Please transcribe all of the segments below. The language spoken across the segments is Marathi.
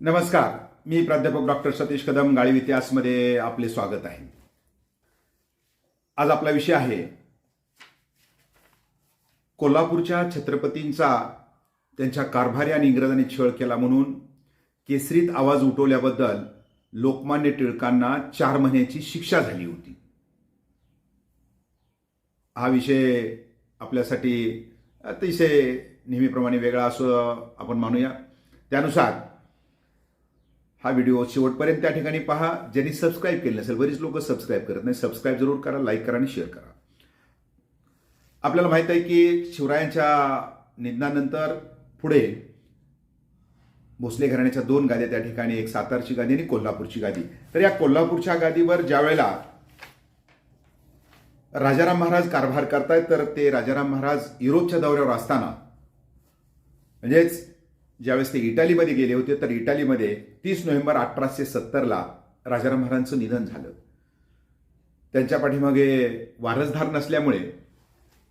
नमस्कार. मी प्राध्यापक डॉक्टर सतीश कदम गाळीव इतिहासमध्ये आपले स्वागत आहे. आज आपला विषय आहे कोल्हापूरच्या छत्रपतींचा त्यांच्या कारभारी आणि इंग्रजांनी छळ केला म्हणून केसरीत आवाज उठवल्याबद्दल लोकमान्य टिळकांना चार महिन्याची शिक्षा झाली होती. हा विषय आपल्यासाठी अतिशय नेहमीप्रमाणे वेगळा असं आपण मानूया. त्यानुसार हा व्हिडिओ शेवटपर्यंत त्या ठिकाणी पहा ज्यांनी सबस्क्राईब केलं नसेल बरीच लोक सबस्क्राईब करत नाही सबस्क्राईब जरूर करा लाईक करा आणि शेअर करा. आपल्याला माहीत आहे की शिवरायांच्या निधनानंतर पुढे भोसले घराण्याच्या दोन गाद्या त्या ठिकाणी एक सातारची गादी आणि कोल्हापूरची गादी. तर या कोल्हापूरच्या गादीवर ज्या वेळेला राजाराम महाराज कारभार करतायत तर ते राजाराम महाराज युरोपच्या दौऱ्यावर असताना म्हणजेच ज्यावेळेस ते इटालीमध्ये गेले होते तर इटालीमध्ये तीस नोव्हेंबर अठराशे सत्तरला राजाराम महाराजांचं निधन झालं. त्यांच्या पाठीमागे वारसदार नसल्यामुळे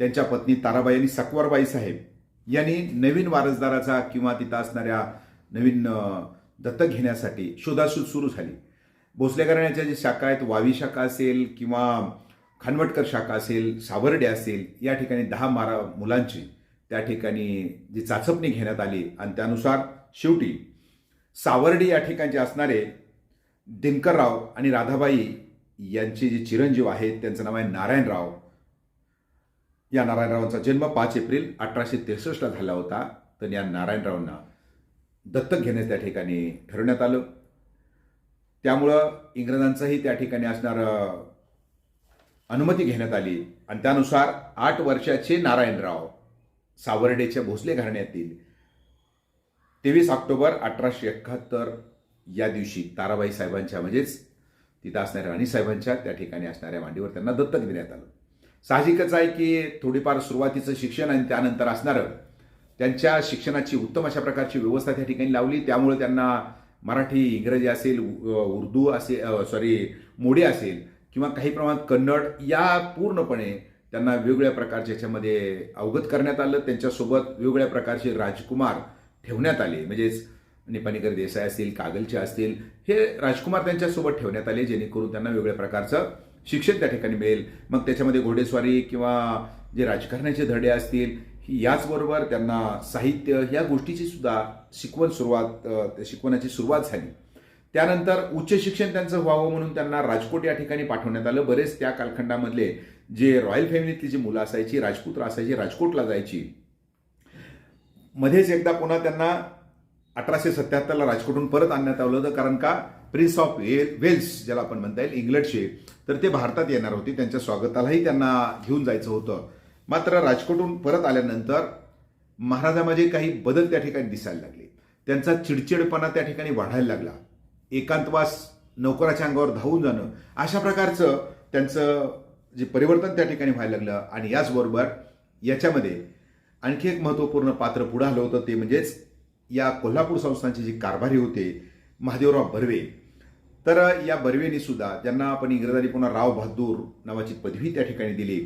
त्यांच्या पत्नी ताराबाई आणि सकवारबाई साहेब यांनी नवीन वारसदाराचा किंवा तिथं असणाऱ्या नवीन दत्तक घेण्यासाठी शोधाशोध सुरू झाली. भोसले घराण्याच्या जे शाखा आहेत वावी शाखा असेल किंवा खानवटकर शाखा असेल सावर्डे असेल या ठिकाणी दहा मारा मुलांची त्या ठिकाणी जी चाचपणी घेण्यात आली आणि त्यानुसार शेवटी सावर्डी या ठिकाणचे असणारे दिनकरराव आणि राधाबाई यांचे जे चिरंजीव आहेत त्यांचं नाव आहे नारायणराव. या नारायणरावांचा जन्म पाच एप्रिल अठराशे त्रेसष्टला झाला होता. तर या नारायणरावांना दत्तक घेण्यास त्या ठिकाणी ठरवण्यात आलं. त्यामुळं इंग्रजांचंही त्या ठिकाणी असणारं अनुमती घेण्यात आली. आणि त्यानुसार आठ वर्षाचे नारायणराव सावर्डेच्या भोसले घराण्यातील तेवीस ऑक्टोबर अठराशे एकाहत्तर या दिवशी ताराबाई साहेबांच्या म्हणजेच तिथं असणाऱ्या राणी साहेबांच्या त्या ठिकाणी असणाऱ्या मांडीवर त्यांना दत्तक देण्यात आलं. साहजिकच आहे की थोडीफार सुरुवातीचं शिक्षण आणि त्यानंतर असणारं त्यांच्या शिक्षणाची उत्तम अशा प्रकारची व्यवस्था त्या ठिकाणी लावली. त्यामुळे त्यांना मराठी इंग्रजी असेल उर्दू असेल सॉरी मोडी असेल किंवा काही प्रमाणात कन्नड या पूर्णपणे त्यांना वेगवेगळ्या प्रकारच्या याच्यामध्ये अवगत करण्यात आलं. त्यांच्यासोबत वेगवेगळ्या प्रकारचे राजकुमार ठेवण्यात आले. म्हणजेच निपाणीकर देसाई असतील कागलचे असतील हे राजकुमार त्यांच्यासोबत ठेवण्यात आले जेणेकरून त्यांना वेगवेगळ्या प्रकारचं शिक्षण त्या ठिकाणी मिळेल. मग त्याच्यामध्ये घोडेस्वारी किंवा जे राजकारणाचे धडे असतील याचबरोबर त्यांना साहित्य या गोष्टीची सुद्धा शिकवण सुरुवात शिकवण्याची सुरुवात झाली. त्यानंतर उच्च शिक्षण त्यांचं व्हावं म्हणून त्यांना राजकोट या ठिकाणी पाठवण्यात आलं. बरेच त्या कालखंडामधले जे रॉयल फॅमिलीतली जी मुलं असायची राजपुत्र असायची राजकोटला जायची मध्येच एकदा पुन्हा त्यांना अठराशे सत्याहत्तरला राजकोटून परत आणण्यात आलं होतं. कारण का? प्रिन्स ऑफ वेल वेल्स ज्याला आपण म्हणता येईल इंग्लंडचे. तर ते भारतात येणार होते. त्यांच्या स्वागतालाही त्यांना घेऊन जायचं होतं. मात्र राजकोटून परत आल्यानंतर महाराजामध्ये काही बदल त्या ठिकाणी दिसायला लागले. त्यांचा चिडचिडपणा त्या ठिकाणी वाढायला लागला. एकांतवास नोकराच्या अंगावर धावून जाणं अशा प्रकारचं त्यांचं जे परिवर्तन त्या ठिकाणी व्हायला लागलं आणि याचबरोबर याच्यामध्ये आणखी एक महत्त्वपूर्ण पात्र पुढं आलं होतं ते म्हणजेच या कोल्हापूर संस्थांचे जे कारभारी होते महादेवराव बर्वे तर या बर्वेनी सुद्धा ज्यांना आपण इंग्रजांनी पुन्हा राव बहादूर नावाची पदवी त्या ठिकाणी दिली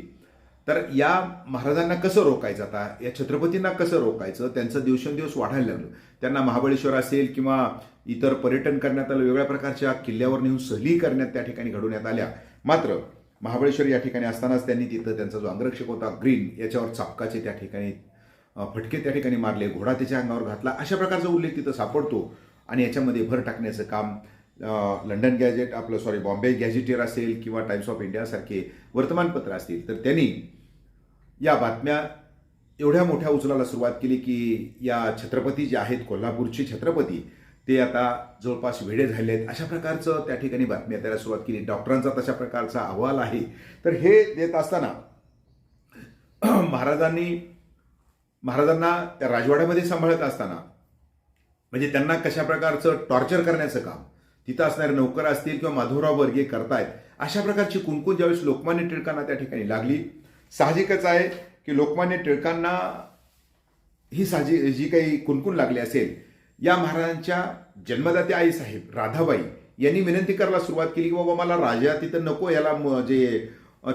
तर या महाराजांना कसं रोखायचं आता? या छत्रपतींना कसं रोखायचं? त्यांचं दिवसेंदिवस वाढायला लागलं. त्यांना महाबळेश्वर असेल किंवा इतर पर्यटन करण्यात आलं वेगळ्या प्रकारच्या किल्ल्यावर नेऊन सहली करण्यात त्या ठिकाणी घडवण्यात आल्या. मात्र महाबळेश्वर या ठिकाणी असतानाच त्यांनी तिथं त्यांचा जो अंगरक्षक होता ग्रीन याच्यावर चापकाचे त्या ठिकाणी फटके त्या ठिकाणी मारले घोडा त्याच्या अंगावर घातला. अशा प्रकारचा उल्लेख तिथं सापडतो. आणि याच्यामध्ये भर टाकण्याचं काम लंडन गॅजेट आपलं सॉरी बॉम्बे गॅझेटियर असेल किंवा टाइम्स ऑफ इंडियासारखे वर्तमानपत्र असतील. तर त्यांनी या बातम्या एवढ्या मोठ्या उचलाला सुरुवात केली की या छत्रपती जे आहेत कोल्हापूरचे छत्रपती ते आता जवळपास वेडे झाले आहेत. अशा प्रकारचं त्या ठिकाणी बातम्या द्यायला सुरुवात केली. डॉक्टरांचा तशा प्रकारचा अहवाल आहे. तर हे देत असताना महाराजांनी महाराजांना त्या राजवाड्यामध्ये सांभाळत असताना म्हणजे त्यांना कशा प्रकारचं टॉर्चर करण्याचं काम तिथं असणारे नोकर असतील किंवा माधवराव वर्गे करतायत अशा प्रकारची कुणकुण ज्यावेळेस लोकमान्य टिळकांना त्या ठिकाणी लागली साहजिकच आहे की लोकमान्य टिळकांना ही साजी जी काही कुणकुण लागली असेल या महाराजांच्या जन्मदाते आई साहेब राधाबाई यांनी विनंती करायला सुरुवात केली की बाबा मला राजा तिथं नको याला म- जे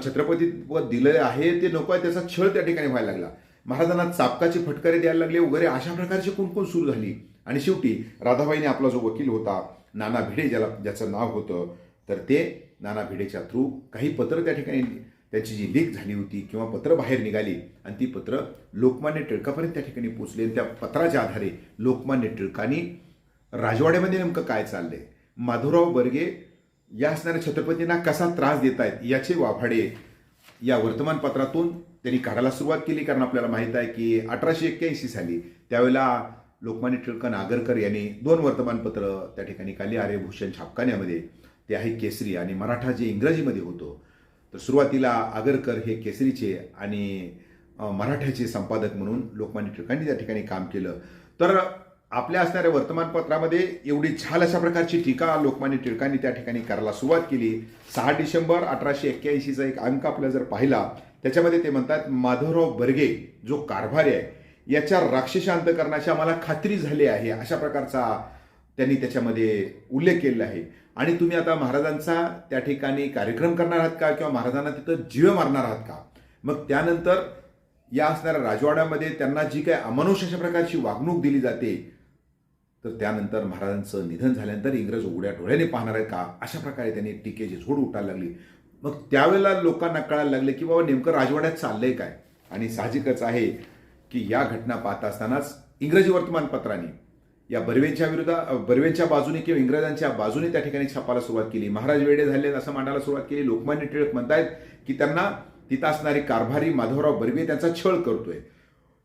छत्रपती पद दिलं आहे ते नको आहे त्याचा छळ त्या ठिकाणी व्हायला लागला. महाराजांना चापकाचे फटकारे द्यायला लागले वगैरे अशा प्रकारची कुणकुण सुरू झाली. आणि शेवटी राधाबाईने आपला जो वकील होता नाना भिडे ज्याला ज्याचं नाव होतं तर ते नाना भिडेच्या थ्रू काही पत्र त्या ठिकाणी त्याची जी लीक झाली होती किंवा पत्र बाहेर निघाली आणि ती पत्र लोकमान्य टिळकापर्यंत त्या ठिकाणी पोचली आणि त्या पत्राच्या आधारे लोकमान्य टिळकांनी राजवाड्यामध्ये नेमकं काय चाललंय? माधवराव बर्गे या असणाऱ्या छत्रपतींना कसा त्रास देत आहेत याचे वाभाडे या वर्तमानपत्रातून त्यांनी काढायला सुरुवात केली. कारण आपल्याला माहीत आहे की अठराशे एक्क्याऐंशी साली त्यावेळेला लोकमान्य टिळक नागरकर यांनी दोन वर्तमानपत्र त्या ठिकाणी काली आर्यभूषण छापखान्यामध्ये ते आहे केसरी आणि मराठा जे इंग्रजीमध्ये होतं. तर सुरुवातीला आगरकर हे केसरीचे आणि मराठ्याचे संपादक म्हणून लोकमान्य टिळकांनी त्या ठिकाणी काम केलं. तर आपल्या असणाऱ्या वर्तमानपत्रामध्ये एवढी छाल अशा प्रकारची टीका लोकमान्य टिळकांनी त्या ठिकाणी करायला सुरुवात केली. सहा डिसेंबर अठराशे एक्क्याऐंशीचा एक अंक आपल्याला जर पाहिला त्याच्यामध्ये ते म्हणतात माधवराव बर्गे जो कारभारी आहे याच्या राक्षसांत करण्याची आम्हाला खात्री झाली आहे अशा प्रकारचा त्यांनी त्याच्यामध्ये उल्लेख केलेला आहे. आणि तुम्ही आता महाराजांचा त्या ठिकाणी कार्यक्रम करणार आहात का किंवा महाराजांना तिथं जीव मारणार आहात का? मग त्यानंतर या असणाऱ्या राजवाड्यामध्ये त्यांना जी काही अमानुष अशा प्रकारची वागणूक दिली जाते तर त्यानंतर महाराजांचं निधन झाल्यानंतर इंग्रज उघड्या डोळ्याने पाहणार आहेत का? अशा प्रकारे त्यांनी टीकेची झोड उठायला लागली. मग त्यावेळेला लोकांना कळायला लागले की बाबा नेमकं राजवाड्यात चाललंय काय? आणि साहजिकच आहे की या घटना पाहत असतानाच इंग्रजी वर्तमानपत्रांनी या बर्वेच्या विरोधात बर्वेच्या बाजूने किंवा इंग्रजांच्या बाजूने त्या ठिकाणी छापायला सुरुवात केली. महाराज वेडे झाले असं मांडायला सुरुवात केली. लोकमान्य टिळक म्हणतायत की त्यांना तिथं असणारे कारभारी माधवराव बर्वे त्यांचा छळ करतोय.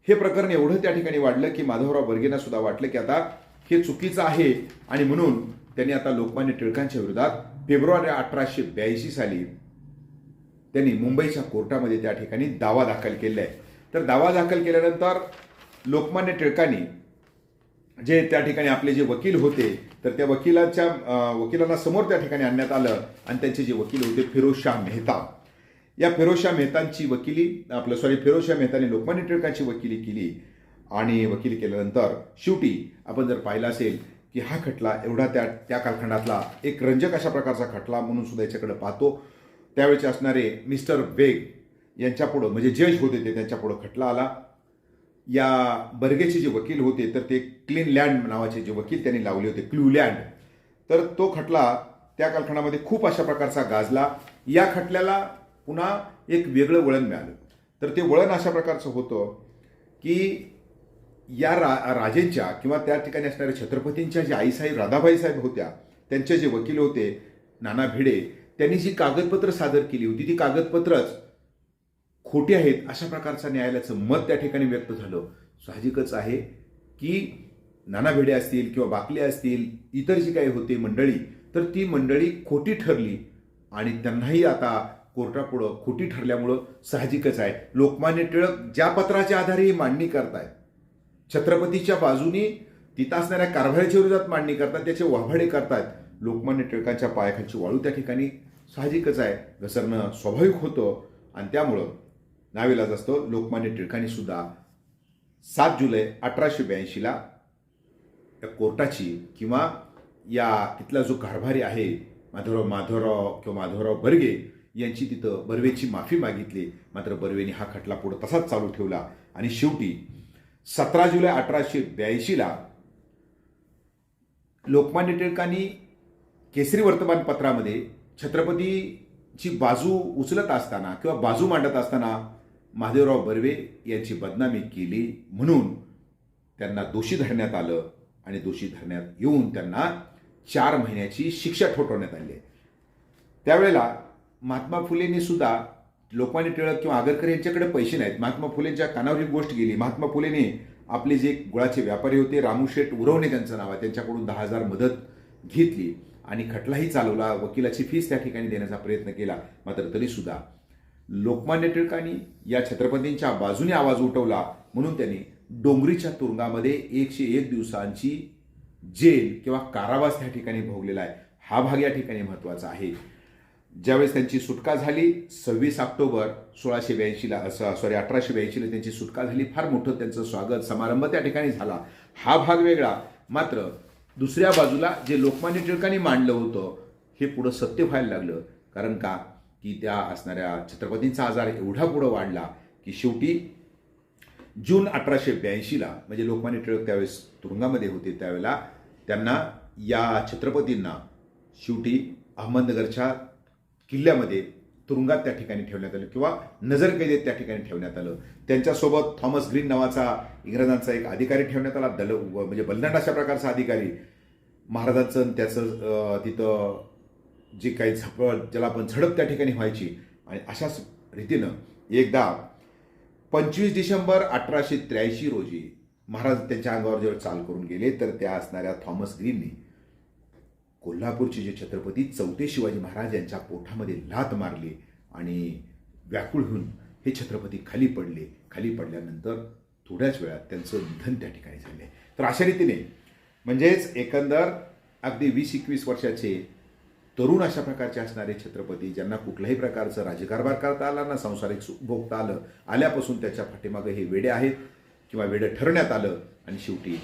हे प्रकरण एवढं त्या ठिकाणी वाढलं की माधवराव बर्गेंना सुद्धा वाटलं की आता हे चुकीचं आहे आणि म्हणून त्यांनी आता लोकमान्य टिळकांच्या विरोधात फेब्रुवारी अठराशे ब्याऐंशी साली त्यांनी मुंबईच्या कोर्टामध्ये त्या ठिकाणी दावा दाखल केलेला आहे तर दावा दाखल केल्यानंतर लोकमान्य टिळकांनी जे त्या ठिकाणी आपले जे वकील होते तर त्या वकिलाच्या वकिलांना समोर त्या ठिकाणी आणण्यात आलं आणि त्यांचे जे वकील होते फिरोजशाह मेहता. या फिरोजशाह मेहतांची वकिली आपलं सॉरी फिरोजशाह मेहताने लोकमान्य टिळकांची वकिली केली आणि वकिली केल्यानंतर शेवटी आपण जर पाहिलं असेल की हा खटला एवढा त्या त्या कालखंडातला एक रंजक अशा प्रकारचा खटला म्हणून सुद्धा याच्याकडे पाहतो. त्यावेळेचे असणारे मिस्टर बेग यांच्यापुढं म्हणजे जज होते ते त्यांच्यापुढं खटला आला. या बर्गेचे जे वकील होते तर ते क्लीन लँड नावाचे जे वकील त्यांनी लावले होते क्ल्यूलँड तर तो खटला त्या कालखंडामध्ये खूप अशा प्रकारचा गाजला. या खटल्याला पुन्हा एक वेगळं वळण मिळालं. तर ते वळण अशा प्रकारचं होतं की या रा राजेंच्या किंवा त्या ठिकाणी असणाऱ्या छत्रपतींच्या ज्या आईसाहेब राधाबाई साहेब होत्या त्यांचे जे वकील होते नाना भिडे त्यांनी जी कागदपत्र सादर केली होती ती कागदपत्रच खोटी आहेत अशा प्रकारचं न्यायालयाचं मत त्या ठिकाणी व्यक्त झालं. साहजिकच आहे की नाना भिडे असतील किंवा बाकले असतील इतर जी काही होती मंडळी तर ती मंडळी खोटी ठरली आणि त्यांनाही आता कोर्टापुढं खोटी ठरल्यामुळं साहजिकच आहे. लोकमान्य टिळक ज्या पत्राच्या आधारे ही मांडणी करतायत छत्रपतीच्या बाजूनी तिथं असणाऱ्या कारभाराच्या विरोधात मांडणी करतात त्याचे वाभाडे करतायत लोकमान्य टिळकांच्या पायाखालची वाळू त्या ठिकाणी साहजिकच आहे. घसरणं स्वाभाविक होतं आणि त्यामुळं नाविलाज असतो लोकमान्य टिळकांनी सुद्धा सात जुलै अठराशे ब्याऐंशीला या कोर्टाची किंवा या तिथला जो कारभारी आहे माधवराव माधवराव किंवा माधवराव बर्गे यांची तिथं बर्वेची माफी मागितली. मात्र बर्वेने हा खटला पुढं तसाच चालू ठेवला. आणि शेवटी सतरा जुलै अठराशे ब्याऐंशीला लोकमान्य टिळकांनी केसरी वर्तमानपत्रामध्ये छत्रपतीची बाजू उचलत असताना किंवा बाजू मांडत असताना महादेवराव बर्वे यांची बदनामी केली म्हणून त्यांना दोषी धरण्यात आलं आणि दोषी धरण्यात येऊन त्यांना चार महिन्याची शिक्षा ठोठवण्यात आली आहे त्यावेळेला महात्मा फुलेंनी सुद्धा लोकमान्य टिळक किंवा आगरकर यांच्याकडे पैसे नाहीत. महात्मा फुलेंच्या कानावर ही गोष्ट गेली महात्मा फुलेने आपले जे गुळाचे व्यापारी होते रामूशेठ उरवणे त्यांचं नाव आहे त्यांच्याकडून दहा हजार मदत घेतली आणि खटलाही चालवला वकिलाची फीस त्या ठिकाणी देण्याचा प्रयत्न केला. मात्र तरीसुद्धा लोकमान्य टिळकांनी या छत्रपतींच्या बाजूने आवाज उठवला म्हणून त्यांनी डोंगरीच्या तुरुंगामध्ये एकशे एक दिवसांची जेल किंवा कारावास त्या ठिकाणी भोगलेला आहे. हा भाग या ठिकाणी महत्त्वाचा आहे. ज्यावेळेस त्यांची सुटका झाली सव्वीस ऑक्टोबर सोळाशे ब्याऐंशीला असं सॉरी अठराशे ब्याऐंशीला त्यांची सुटका झाली. फार मोठं त्यांचं स्वागत समारंभ त्या ठिकाणी झाला. हा भाग वेगळा. मात्र दुसऱ्या बाजूला जे लोकमान्य टिळकांनी मांडलं होतं हे पुढं सत्य व्हायला लागलं. कारण का? की त्या असणाऱ्या छत्रपतींचा आजार एवढा पुढं वाढला की शेवटी जून अठराशे ब्याऐंशीला म्हणजे लोकमान्य टिळक त्यावेळेस तुरुंगामध्ये होते त्यावेळेला त्यांना या छत्रपतींना शेवटी अहमदनगरच्या किल्ल्यामध्ये तुरुंगात त्या ठिकाणी ठेवण्यात आलं किंवा नजरकैदेत त्या ठिकाणी ठेवण्यात आलं. त्यांच्यासोबत थॉमस ग्रीन नावाचा इंग्रजांचा एक अधिकारी ठेवण्यात आला दल म्हणजे बलदंड अशा प्रकारचा अधिकारी. महाराजांचं त्याचं तिथं जी काही झप ज्याला आपण झडप त्या ठिकाणी व्हायची. आणि अशाच रीतीनं एकदा पंचवीस डिसेंबर अठराशे त्र्याऐंशी रोजी महाराज त्यांच्या अंगावर जेव्हा चाल करून गेले तर त्या असणाऱ्या थॉमस ग्रीननी कोल्हापूरचे जे छत्रपती चौथे शिवाजी महाराज यांच्या पोटामध्ये लात मारली आणि व्याकुळ होऊन हे छत्रपती खाली पडले. खाली पडल्यानंतर थोड्याच वेळात त्यांचं निधन त्या ठिकाणी झाले. तर अशा रीतीने म्हणजेच एकंदर अगदी वीस एकवीस वर्षाचे तरुण अशा प्रकारचे असणारे छत्रपती ज्यांना कुठल्याही प्रकारचं राजकारभार करता आला ना संसारिक सुख भोगता आलं आल्यापासून त्याच्या पाठीमागं हे वेडे आहेत किंवा वेडं ठरण्यात आलं आणि शेवटी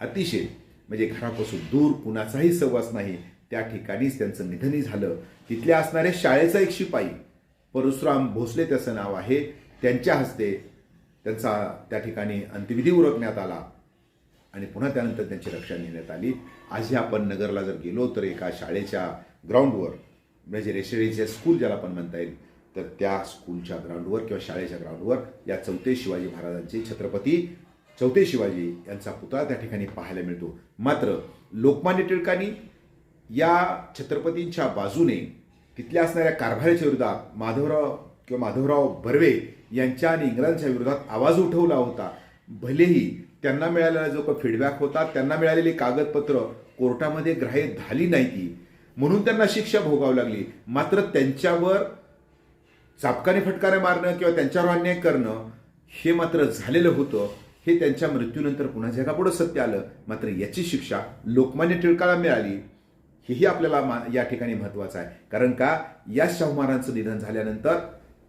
अतिशय म्हणजे घरापासून दूर कुणाचाही सहवास नाही त्या ठिकाणीच त्यांचं निधनही झालं. तिथल्या असणाऱ्या शाळेचा एक शिपाई परशुराम भोसले त्याचं नाव आहे त्यांच्या हस्ते त्यांचा त्या ठिकाणी अंत्यविधी उरकण्यात आला आणि पुन्हा त्यानंतर त्यांची रक्षा नेण्यात आली. आजही आपण नगरला जर गेलो तर एका शाळेच्या ग्राउंडवर म्हणजे रेसिडेन्शियल स्कूल ज्याला आपण म्हणता येईल तर त्या स्कूलच्या ग्राउंडवर किंवा शाळेच्या ग्राउंडवर या चौथे शिवाजी महाराजांचे छत्रपती चौथे शिवाजी यांचा पुतळा त्या ठिकाणी पाहायला मिळतो. मात्र लोकमान्य टिळकांनी या छत्रपतींच्या बाजूने तिथल्या असणाऱ्या कारभाराच्या विरोधात माधवराव किंवा माधवराव बर्वे यांच्या आणि इंग्रजांच्या विरोधात आवाज उठवला होता. भलेही त्यांना मिळालेला जो काही फीडबॅक होता त्यांना मिळालेली कागदपत्र कोर्टामध्ये ग्राह्य झाली नाही ती म्हणून त्यांना शिक्षा भोगावी लागली. मात्र त्यांच्यावर चापकाने फटकारे मारणं किंवा त्यांच्यावर अन्याय करणं हे मात्र झालेलं होतं. हे त्यांच्या मृत्यूनंतर पुन्हा जगापुढं सत्य आलं. मात्र याची शिक्षा लोकमान्य टिळकाला मिळाली. हेही आपल्याला मा या ठिकाणी महत्त्वाचं आहे. कारण का? या शाहू महाराजांचं निधन झाल्यानंतर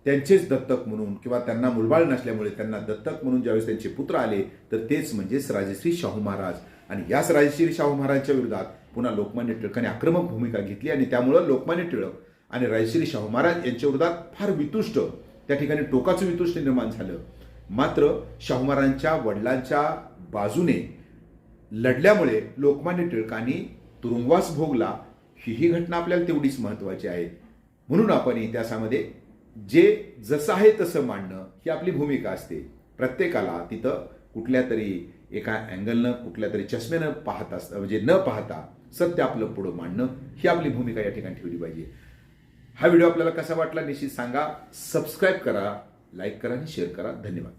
त्यांचेच दत्तक म्हणून किंवा त्यांना मुलबाळ नसल्यामुळे त्यांना दत्तक म्हणून ज्यावेळेस त्यांचे पुत्र आले तर तेच म्हणजेच राजश्री शाहू महाराज. आणि याच राजश्री शाहू महाराजांच्या विरोधात पुन्हा लोकमान्य टिळकांनी आक्रमक भूमिका घेतली आणि त्यामुळं लोकमान्य टिळक आणि रायश्री शाहू महाराज यांच्या विरोधात फार वितुष्ट त्या ठिकाणी टोकाचं वितुष्ट निर्माण झालं. मात्र शाहू महाराजांच्या वडिलांच्या बाजूने लढल्यामुळे लोकमान्य टिळकांनी तुरुंगवास भोगला ही ही घटना आपल्याला तेवढीच महत्त्वाची आहे. म्हणून आपण इतिहासामध्ये जे जसं आहे तसं मांडणं ही आपली भूमिका असते. प्रत्येकाला तिथं कुठल्या तरी एका अँगलनं कुठल्या तरी चष्म्यानं पाहत असतं म्हणजे न पाहता सत्य आपलं पुढं मांडणं ही आपली भूमिका या ठिकाणी ठेवली पाहिजे. हा व्हिडिओ आपल्याला कसा वाटला निश्चित सांगा. सबस्क्राईब करा लाईक करा आणि शेअर करा. धन्यवाद.